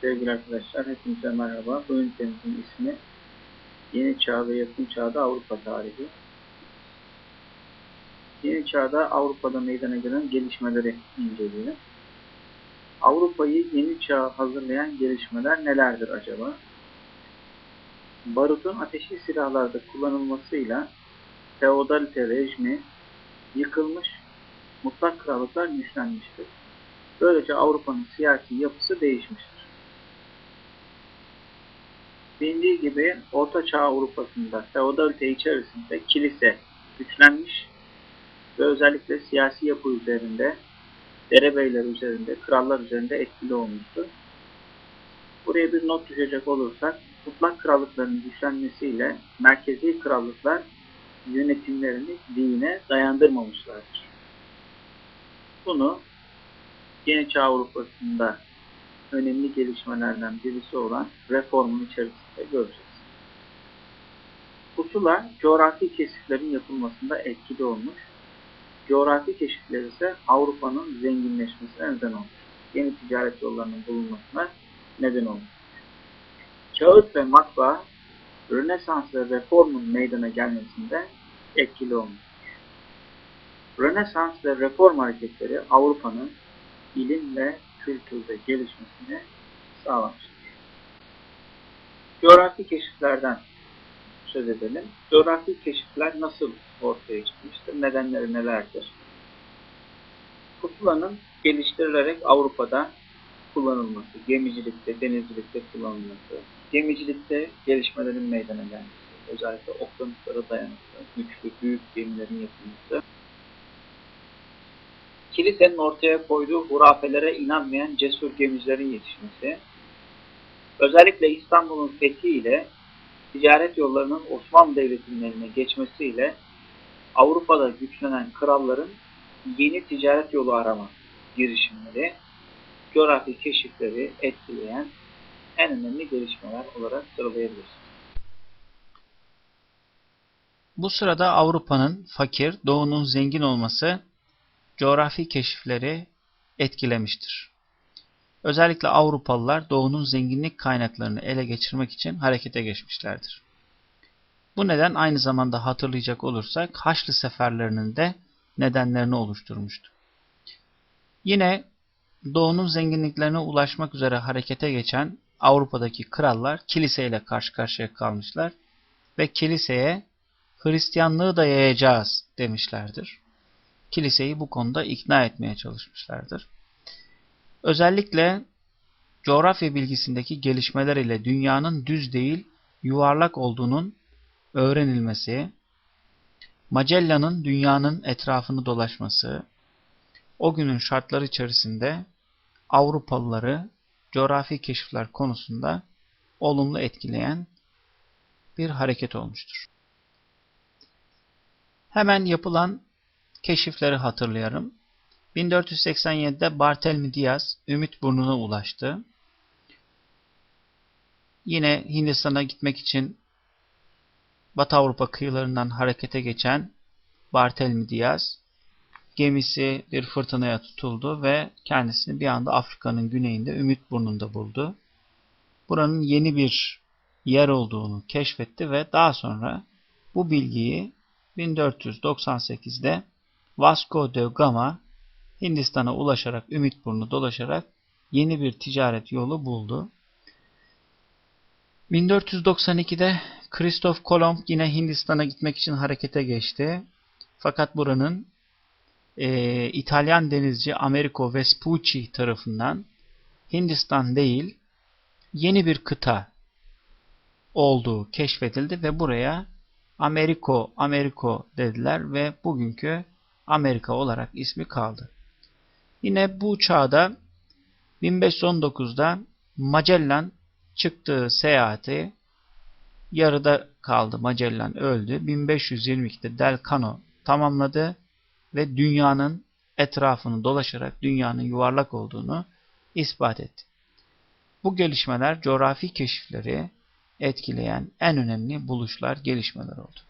Sevgili arkadaşlar, hepinize merhaba. Bu ünitemizin ismi Yeni Çağ ve Yakın Çağda Avrupa Tarihi. Yeni Çağda Avrupa'da meydana gelen gelişmeleri inceleyelim. Avrupa'yı yeni çağa hazırlayan gelişmeler nelerdir acaba? Barutun ateşli silahlarda kullanılmasıyla feodalite rejimi yıkılmış, mutlak krallıklar güçlenmiştir. Böylece Avrupa'nın siyasi yapısı değişmiştir. Bilindiği gibi Orta Çağ Avrupa'sında feodalite içerisinde kilise güçlenmiş ve özellikle siyasi yapı üzerinde, derebeyler üzerinde, krallar üzerinde etkili olmuştur. Buraya bir not düşecek olursak, mutlak krallıkların güçlenmesiyle merkezi krallıklar yönetimlerini dine dayandırmamışlardır. Bunu Yeni Çağ Avrupa'sında önemli gelişmelerden birisi olan reformun içerisinde göreceğiz. Pusula coğrafi keşiflerin yapılmasında etkili olmuş. Coğrafi keşifler ise Avrupa'nın zenginleşmesine neden olmuş. Yeni ticaret yollarının bulunmasına neden olmuş. Kağıt ve matbaa Rönesans ve reformun meydana gelmesinde etkili olmuş. Rönesans ve reform hareketleri Avrupa'nın ilim ve kültürde gelişmesini sağlamıştır. Coğrafi keşiflerden söz edelim. Coğrafi keşifler nasıl ortaya çıkmıştır? Nedenleri nelerdir? Pusulanın geliştirilerek Avrupa'da kullanılması, gemicilikte, denizcilikte kullanılması, gemicilikte gelişmelerin meydana gelmesi, özellikle okyanuslara dayanıklı, güçlü, büyük gemilerin yapılması, kilisenin ortaya koyduğu hurafelere inanmayan cesur gemicilerin yetişmesi, özellikle İstanbul'un fethiyle ticaret yollarının Osmanlı Devleti'nin eline geçmesiyle Avrupa'da güçlenen kralların yeni ticaret yolu arama girişimleri, coğrafi keşifleri etkileyen en önemli gelişmeler olarak sıralayabiliriz. Bu sırada Avrupa'nın fakir, Doğu'nun zengin olması coğrafi keşifleri etkilemiştir. Özellikle Avrupalılar Doğu'nun zenginlik kaynaklarını ele geçirmek için harekete geçmişlerdir. Bu neden aynı zamanda hatırlayacak olursak Haçlı seferlerinin de nedenlerini oluşturmuştu. Yine Doğu'nun zenginliklerine ulaşmak üzere harekete geçen Avrupa'daki krallar kiliseyle karşı karşıya kalmışlar ve kiliseye Hristiyanlığı da yayacağız demişlerdir. Kiliseyi bu konuda ikna etmeye çalışmışlardır. Özellikle coğrafya bilgisindeki gelişmeler ile dünyanın düz değil yuvarlak olduğunun öğrenilmesi, Magellan'ın dünyanın etrafını dolaşması, o günün şartları içerisinde Avrupalıları coğrafi keşifler konusunda olumlu etkileyen bir hareket olmuştur. Hemen yapılan keşifleri hatırlayalım. 1487'de Barthélemy Diaz Ümit Burnu'na ulaştı. Yine Hindistan'a gitmek için Batı Avrupa kıyılarından harekete geçen Barthélemy Diaz gemisi bir fırtınaya tutuldu ve kendisini bir anda Afrika'nın güneyinde Ümit Burnu'nda buldu. Buranın yeni bir yer olduğunu keşfetti ve daha sonra bu bilgiyi 1498'de Vasco de Gama Hindistan'a ulaşarak Ümitburnu dolaşarak yeni bir ticaret yolu buldu. 1492'de Christoph Kolomb yine Hindistan'a gitmek için harekete geçti. Fakat buranın e, İtalyan denizci Americo Vespucci tarafından Hindistan değil yeni bir kıta olduğu keşfedildi ve buraya Americo, Americo dediler ve bugünkü Amerika olarak ismi kaldı. Yine bu çağda 1519'da Magellan çıktığı seyahati yarıda kaldı. Magellan öldü. 1522'de Del Cano tamamladı ve dünyanın etrafını dolaşarak dünyanın yuvarlak olduğunu ispat etti. Bu gelişmeler coğrafi keşifleri etkileyen en önemli buluşlar, gelişmeler oldu.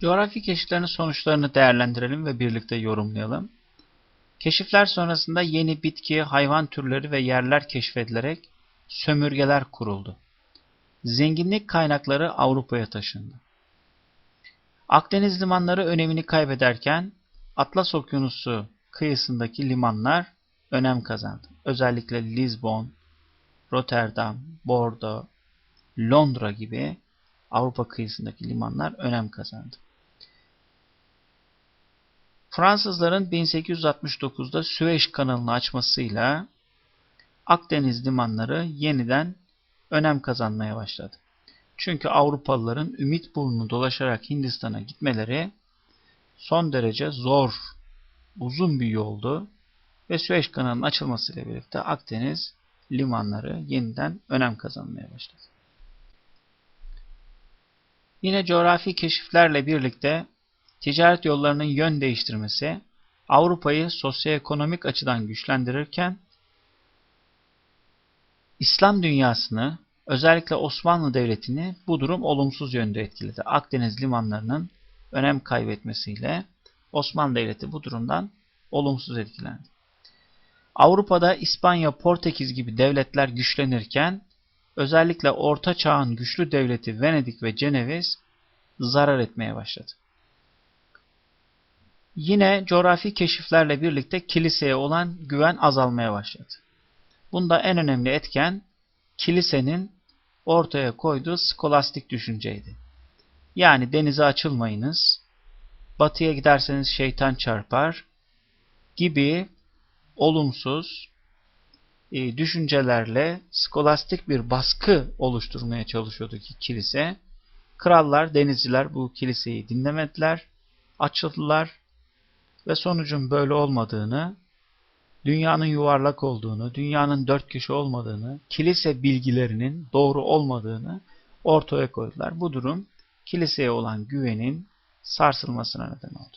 Coğrafi keşiflerin sonuçlarını değerlendirelim ve birlikte yorumlayalım. Keşifler sonrasında yeni bitki, hayvan türleri ve yerler keşfedilerek sömürgeler kuruldu. Zenginlik kaynakları Avrupa'ya taşındı. Akdeniz limanları önemini kaybederken Atlas Okyanusu kıyısındaki limanlar önem kazandı. Özellikle Lisbon, Rotterdam, Bordeaux, Londra gibi Avrupa kıyısındaki limanlar önem kazandı. Fransızların 1869'da Süveyş kanalını açmasıyla Akdeniz limanları yeniden önem kazanmaya başladı. Çünkü Avrupalıların ümit burnunu dolaşarak Hindistan'a gitmeleri son derece zor, uzun bir yoldu ve Süveyş kanalının açılmasıyla birlikte Akdeniz limanları yeniden önem kazanmaya başladı. Yine coğrafi keşiflerle birlikte ticaret yollarının yön değiştirmesi Avrupa'yı sosyoekonomik açıdan güçlendirirken İslam dünyasını özellikle Osmanlı Devleti'ni bu durum olumsuz yönde etkiledi. Akdeniz limanlarının önem kaybetmesiyle Osmanlı Devleti bu durumdan olumsuz etkilendi. Avrupa'da İspanya, Portekiz gibi devletler güçlenirken özellikle Orta Çağ'ın güçlü devleti Venedik ve Ceneviz zarar etmeye başladı. Yine coğrafi keşiflerle birlikte kiliseye olan güven azalmaya başladı. Bunda en önemli etken kilisenin ortaya koyduğu skolastik düşünceydi. Yani denize açılmayınız, batıya giderseniz şeytan çarpar gibi olumsuz e, düşüncelerle skolastik bir baskı oluşturmaya çalışıyordu ki kilise. Krallar, denizciler bu kiliseyi dinlemediler, açıldılar ve sonucun böyle olmadığını, dünyanın yuvarlak olduğunu, dünyanın dört köşe olmadığını, kilise bilgilerinin doğru olmadığını ortaya koydular. Bu durum kiliseye olan güvenin sarsılmasına neden oldu.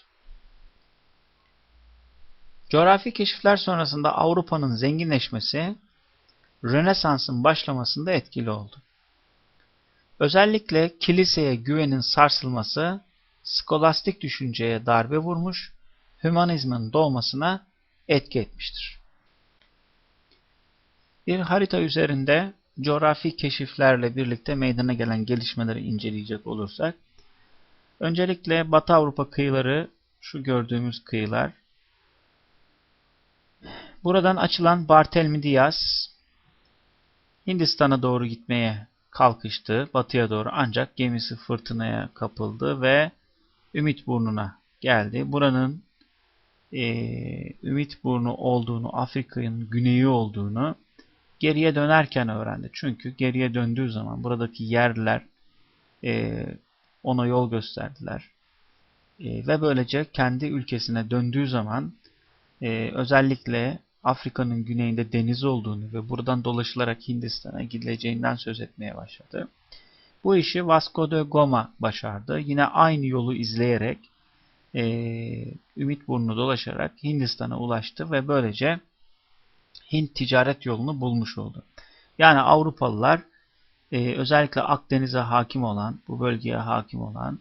Coğrafi keşifler sonrasında Avrupa'nın zenginleşmesi Rönesans'ın başlamasında etkili oldu. Özellikle kiliseye güvenin sarsılması skolastik düşünceye darbe vurmuş, hümanizmin doğmasına etki etmiştir. Bir harita üzerinde coğrafi keşiflerle birlikte meydana gelen gelişmeleri inceleyecek olursak, öncelikle Batı Avrupa kıyıları, şu gördüğümüz kıyılar, Buradan açılan Bartelmi Diaz Hindistan'a doğru gitmeye kalkıştı. Batıya doğru ancak gemisi fırtınaya kapıldı ve Ümit Burnu'na geldi. Buranın e, Ümit Burnu olduğunu, Afrika'nın güneyi olduğunu geriye dönerken öğrendi. Çünkü geriye döndüğü zaman buradaki yerler e, ona yol gösterdiler. E, ve böylece kendi ülkesine döndüğü zaman e, özellikle Afrika'nın güneyinde deniz olduğunu ve buradan dolaşılarak Hindistan'a gidileceğinden söz etmeye başladı. Bu işi Vasco da Gama başardı. Yine aynı yolu izleyerek e, Ümit Burnu dolaşarak Hindistan'a ulaştı ve böylece Hint ticaret yolunu bulmuş oldu. Yani Avrupalılar e, özellikle Akdeniz'e hakim olan, bu bölgeye hakim olan,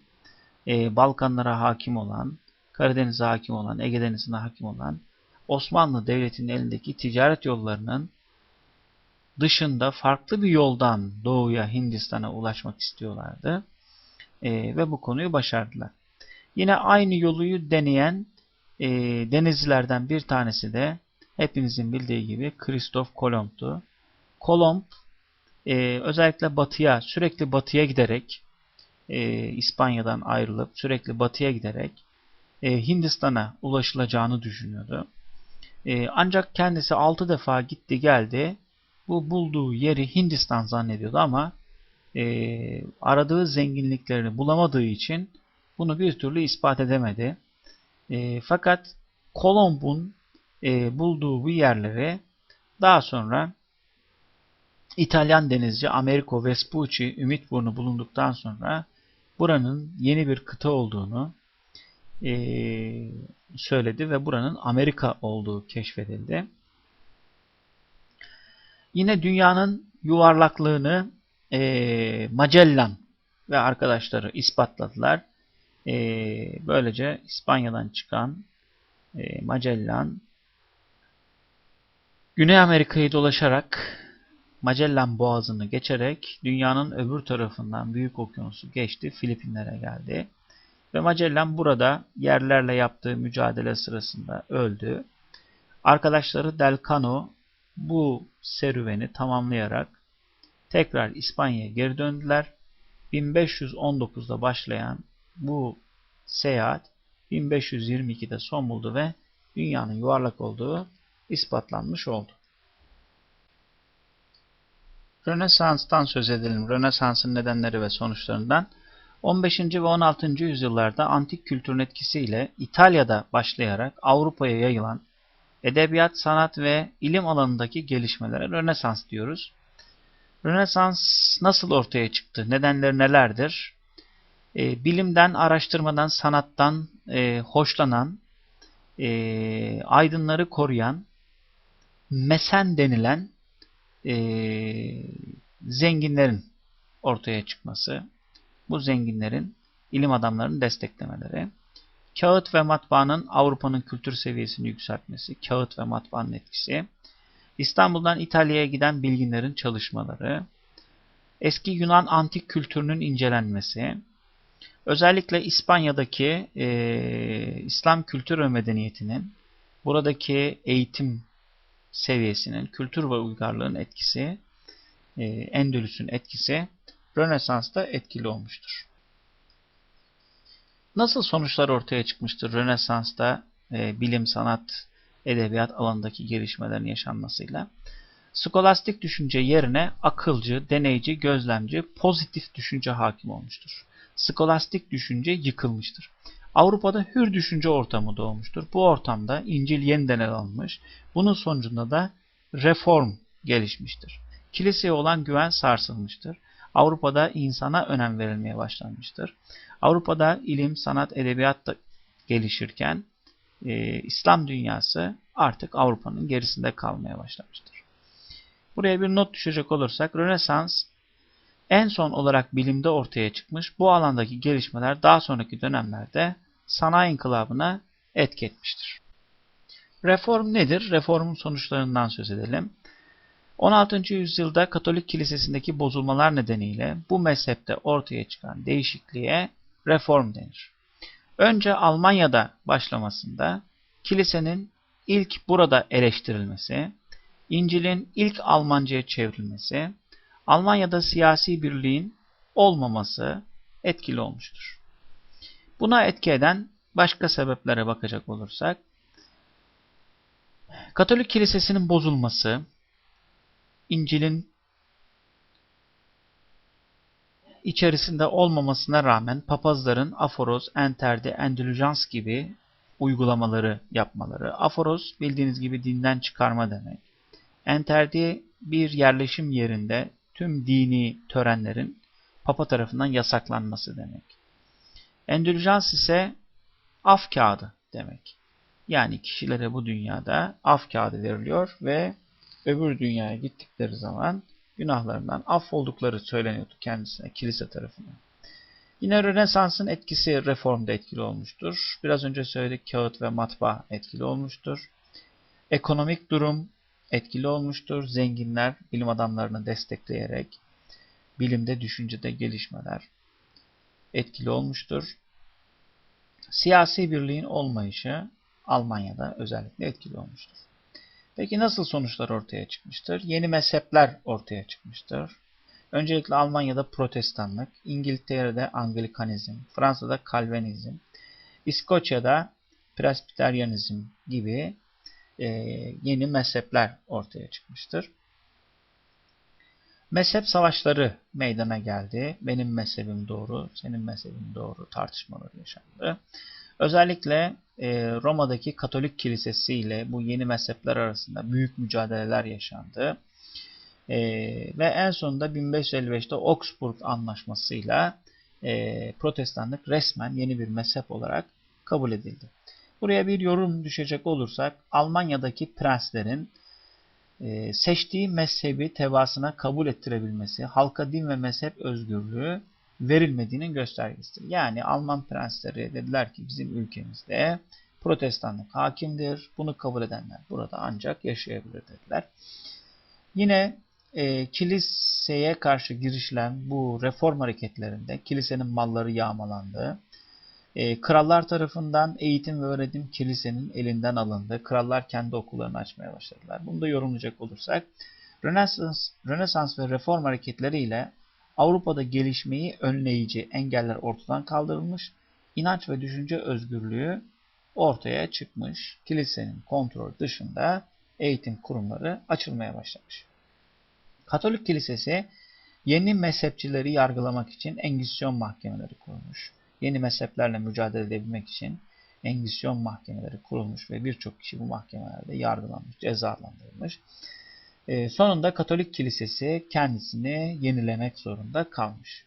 e, Balkanlara hakim olan, Karadeniz'e hakim olan, Ege Denizi'ne hakim olan Osmanlı Devleti'nin elindeki ticaret yollarının dışında farklı bir yoldan doğuya Hindistan'a ulaşmak istiyorlardı. E, ve bu konuyu başardılar. Yine aynı yoluyu deneyen e, denizcilerden bir tanesi de hepinizin bildiği gibi Kristof Kolomb'tu. Kolomb e, özellikle batıya, sürekli batıya giderek e, İspanya'dan ayrılıp sürekli batıya giderek e, Hindistan'a ulaşılacağını düşünüyordu. E, ancak kendisi 6 defa gitti geldi. Bu bulduğu yeri Hindistan zannediyordu ama e, aradığı zenginliklerini bulamadığı için bunu bir türlü ispat edemedi. E, fakat Kolomb'un e, bulduğu bu yerleri daha sonra İtalyan denizci Americo Vespucci Ümitburnu bulunduktan sonra buranın yeni bir kıta olduğunu e, söyledi ve buranın Amerika olduğu keşfedildi. Yine dünyanın yuvarlaklığını e, Magellan ve arkadaşları ispatladılar. E, böylece İspanya'dan çıkan e, Magellan Güney Amerika'yı dolaşarak Magellan Boğazı'nı geçerek dünyanın öbür tarafından Büyük Okyanusu geçti, Filipinlere geldi. Ve Magellan burada yerlerle yaptığı mücadele sırasında öldü. Arkadaşları Del Cano bu serüveni tamamlayarak tekrar İspanya'ya geri döndüler. 1519'da başlayan bu seyahat 1522'de son buldu ve dünyanın yuvarlak olduğu ispatlanmış oldu. Rönesans'tan söz edelim. Rönesans'ın nedenleri ve sonuçlarından. 15. ve 16. yüzyıllarda antik kültürün etkisiyle İtalya'da başlayarak Avrupa'ya yayılan edebiyat, sanat ve ilim alanındaki gelişmelere Rönesans diyoruz. Rönesans nasıl ortaya çıktı? Nedenleri nelerdir? E, bilimden, araştırmadan, sanattan e, hoşlanan, e, aydınları koruyan, mesen denilen e, zenginlerin ortaya çıkması, bu zenginlerin ilim adamlarını desteklemeleri, kağıt ve matbaanın Avrupa'nın kültür seviyesini yükseltmesi, kağıt ve matbaanın etkisi, İstanbul'dan İtalya'ya giden bilginlerin çalışmaları, eski Yunan antik kültürünün incelenmesi, özellikle İspanya'daki e, İslam kültür ve medeniyetinin buradaki eğitim seviyesinin, kültür ve uygarlığın etkisi, e, Endülüs'ün etkisi Rönesans'ta etkili olmuştur. Nasıl sonuçlar ortaya çıkmıştır Rönesans'ta e, bilim, sanat, edebiyat alanındaki gelişmelerin yaşanmasıyla? Skolastik düşünce yerine akılcı, deneyci, gözlemci, pozitif düşünce hakim olmuştur. Skolastik düşünce yıkılmıştır. Avrupa'da hür düşünce ortamı doğmuştur. Bu ortamda İncil yeniden ele alınmış. Bunun sonucunda da reform gelişmiştir. Kiliseye olan güven sarsılmıştır. Avrupa'da insana önem verilmeye başlanmıştır. Avrupa'da ilim, sanat, edebiyat da gelişirken e, İslam dünyası artık Avrupa'nın gerisinde kalmaya başlamıştır. Buraya bir not düşecek olursak Rönesans en son olarak bilimde ortaya çıkmış bu alandaki gelişmeler daha sonraki dönemlerde sanayi inkılabına etki etmiştir. Reform nedir? Reformun sonuçlarından söz edelim. 16. yüzyılda Katolik kilisesindeki bozulmalar nedeniyle bu mezhepte ortaya çıkan değişikliğe reform denir. Önce Almanya'da başlamasında kilisenin ilk burada eleştirilmesi, İncil'in ilk Almanca'ya çevrilmesi, Almanya'da siyasi birliğin olmaması etkili olmuştur. Buna etki eden başka sebeplere bakacak olursak, Katolik kilisesinin bozulması, İncil'in içerisinde olmamasına rağmen papazların aforoz, enterdi, endülüjans gibi uygulamaları yapmaları. Aforoz bildiğiniz gibi dinden çıkarma demek. Enterdi bir yerleşim yerinde tüm dini törenlerin papa tarafından yasaklanması demek. Endülüjans ise af kağıdı demek. Yani kişilere bu dünyada af kağıdı veriliyor ve öbür dünyaya gittikleri zaman günahlarından affoldukları söyleniyordu kendisine kilise tarafından. Yine Rönesans'ın etkisi reformda etkili olmuştur. Biraz önce söyledik kağıt ve matbaa etkili olmuştur. Ekonomik durum etkili olmuştur. Zenginler bilim adamlarını destekleyerek bilimde, düşüncede gelişmeler etkili olmuştur. Siyasi birliğin olmayışı Almanya'da özellikle etkili olmuştur. Peki nasıl sonuçlar ortaya çıkmıştır? Yeni mezhepler ortaya çıkmıştır. Öncelikle Almanya'da protestanlık, İngiltere'de Anglikanizm, Fransa'da Kalvinizm, İskoçya'da Presbiteryanizm gibi yeni mezhepler ortaya çıkmıştır. Mezhep savaşları meydana geldi. Benim mezhebim doğru, senin mezhebin doğru tartışmaları yaşandı. Özellikle e, Roma'daki Katolik Kilisesi ile bu yeni mezhepler arasında büyük mücadeleler yaşandı. E, ve en sonunda 1555'te Augsburg Anlaşması'yla e, protestanlık resmen yeni bir mezhep olarak kabul edildi. Buraya bir yorum düşecek olursak Almanya'daki prenslerin e, seçtiği mezhebi tevasına kabul ettirebilmesi, halka din ve mezhep özgürlüğü verilmediğinin göstergesidir. Yani Alman prensleri dediler ki bizim ülkemizde protestanlık hakimdir. Bunu kabul edenler burada ancak yaşayabilir dediler. Yine e, kiliseye karşı girişilen bu reform hareketlerinde kilisenin malları yağmalandı. E, krallar tarafından eğitim ve öğretim kilisenin elinden alındı. Krallar kendi okullarını açmaya başladılar. Bunu da yorumlayacak olursak Rönesans, Rönesans ve reform hareketleriyle Avrupa'da gelişmeyi önleyici engeller ortadan kaldırılmış, inanç ve düşünce özgürlüğü ortaya çıkmış. Kilisenin kontrol dışında eğitim kurumları açılmaya başlamış. Katolik Kilisesi yeni mezhepçileri yargılamak için Engizisyon mahkemeleri kurmuş. Yeni mezheplerle mücadele edebilmek için Engizisyon mahkemeleri kurulmuş ve birçok kişi bu mahkemelerde yargılanmış, cezalandırılmış. Ee, sonunda Katolik Kilisesi kendisini yenilemek zorunda kalmış.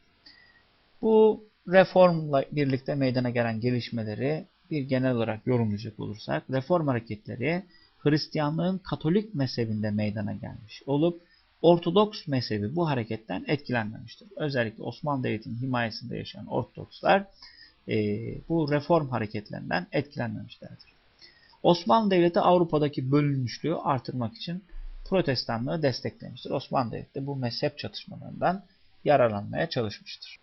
Bu reformla birlikte meydana gelen gelişmeleri bir genel olarak yorumlayacak olursak, reform hareketleri Hristiyanlığın Katolik mezhebinde meydana gelmiş olup Ortodoks mezhebi bu hareketten etkilenmemiştir. Özellikle Osmanlı Devleti'nin himayesinde yaşayan Ortodokslar e, bu reform hareketlerinden etkilenmemişlerdir. Osmanlı Devleti Avrupa'daki bölünmüşlüğü artırmak için protestanlığı desteklemiştir. Osmanlı Devleti de bu mezhep çatışmalarından yararlanmaya çalışmıştır.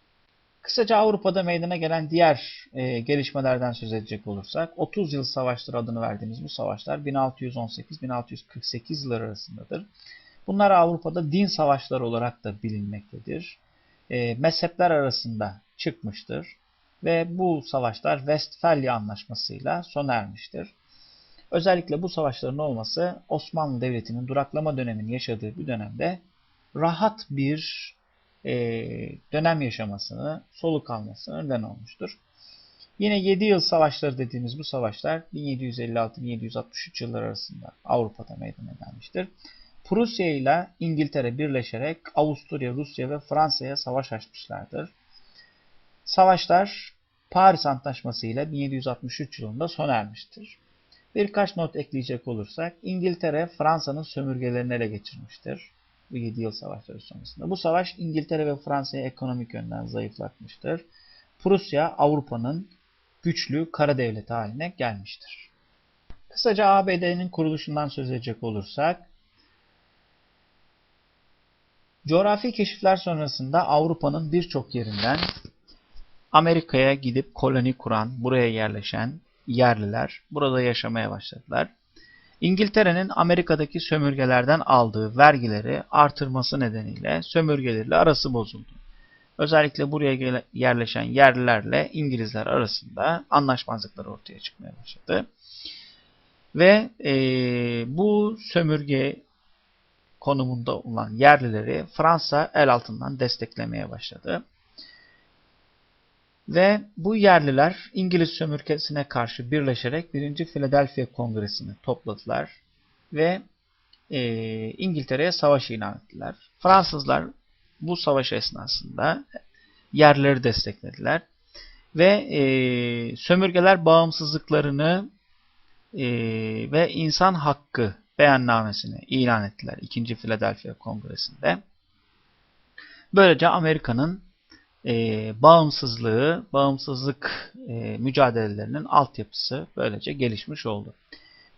Kısaca Avrupa'da meydana gelen diğer e, gelişmelerden söz edecek olursak 30 yıl savaşları adını verdiğimiz bu savaşlar 1618-1648 yılları arasındadır. Bunlar Avrupa'da din savaşları olarak da bilinmektedir. E, mezhepler arasında çıkmıştır ve bu savaşlar Westfalia Anlaşması'yla sona ermiştir. Özellikle bu savaşların olması Osmanlı Devleti'nin duraklama dönemini yaşadığı bir dönemde rahat bir e, dönem yaşamasını, soluk almasını neden olmuştur. Yine 7 yıl savaşları dediğimiz bu savaşlar 1756-1763 yıllar arasında Avrupa'da meydana gelmiştir. Prusya ile İngiltere birleşerek Avusturya, Rusya ve Fransa'ya savaş açmışlardır. Savaşlar Paris Antlaşması ile 1763 yılında sona ermiştir. Birkaç not ekleyecek olursak İngiltere Fransa'nın sömürgelerini ele geçirmiştir. Bu 7 yıl savaşları sonrasında. Bu savaş İngiltere ve Fransa'yı ekonomik yönden zayıflatmıştır. Prusya Avrupa'nın güçlü kara devleti haline gelmiştir. Kısaca ABD'nin kuruluşundan söz edecek olursak Coğrafi keşifler sonrasında Avrupa'nın birçok yerinden Amerika'ya gidip koloni kuran, buraya yerleşen yerliler burada yaşamaya başladılar. İngiltere'nin Amerika'daki sömürgelerden aldığı vergileri artırması nedeniyle sömürgeleriyle arası bozuldu. Özellikle buraya yerleşen yerlilerle İngilizler arasında anlaşmazlıklar ortaya çıkmaya başladı. Ve e, bu sömürge konumunda olan yerlileri Fransa el altından desteklemeye başladı. Ve bu yerliler İngiliz sömürgesine karşı birleşerek 1. Philadelphia Kongresi'ni topladılar ve e, İngiltere'ye savaş ilan ettiler. Fransızlar bu savaş esnasında yerleri desteklediler ve e, sömürgeler bağımsızlıklarını e, ve insan hakkı beyannamesini ilan ettiler 2. Philadelphia Kongresi'nde. Böylece Amerika'nın e, bağımsızlığı, bağımsızlık e, mücadelelerinin altyapısı böylece gelişmiş oldu.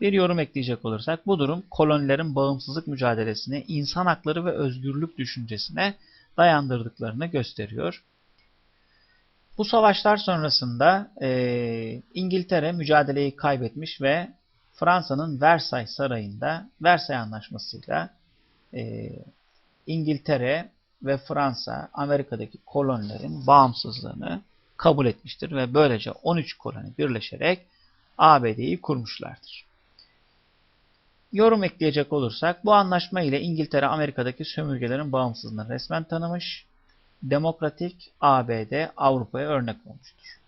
Bir yorum ekleyecek olursak bu durum kolonilerin bağımsızlık mücadelesini insan hakları ve özgürlük düşüncesine dayandırdıklarını gösteriyor. Bu savaşlar sonrasında e, İngiltere mücadeleyi kaybetmiş ve Fransa'nın Versailles Sarayı'nda Versailles Anlaşması'yla e, İngiltere ve Fransa Amerika'daki kolonilerin bağımsızlığını kabul etmiştir ve böylece 13 koloni birleşerek ABD'yi kurmuşlardır. Yorum ekleyecek olursak bu anlaşma ile İngiltere Amerika'daki sömürgelerin bağımsızlığını resmen tanımış, demokratik ABD Avrupa'ya örnek olmuştur.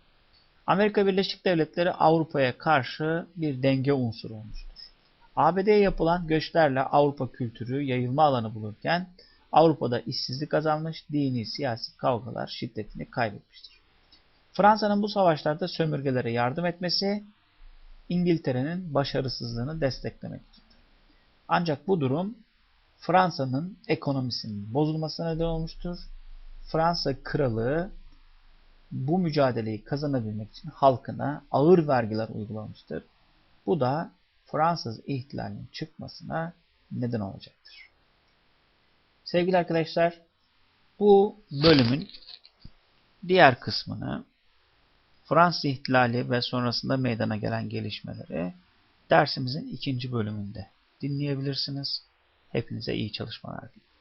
Amerika Birleşik Devletleri Avrupa'ya karşı bir denge unsuru olmuştur. ABD'ye yapılan göçlerle Avrupa kültürü yayılma alanı bulurken Avrupa'da işsizlik azalmış, dini siyasi kavgalar şiddetini kaybetmiştir. Fransa'nın bu savaşlarda sömürgelere yardım etmesi İngiltere'nin başarısızlığını desteklemektedir. Ancak bu durum Fransa'nın ekonomisinin bozulmasına neden olmuştur. Fransa kralı bu mücadeleyi kazanabilmek için halkına ağır vergiler uygulamıştır. Bu da Fransız ihtilalinin çıkmasına neden olacaktır. Sevgili arkadaşlar, bu bölümün diğer kısmını Fransız ihtilali ve sonrasında meydana gelen gelişmeleri dersimizin ikinci bölümünde dinleyebilirsiniz. Hepinize iyi çalışmalar diliyorum.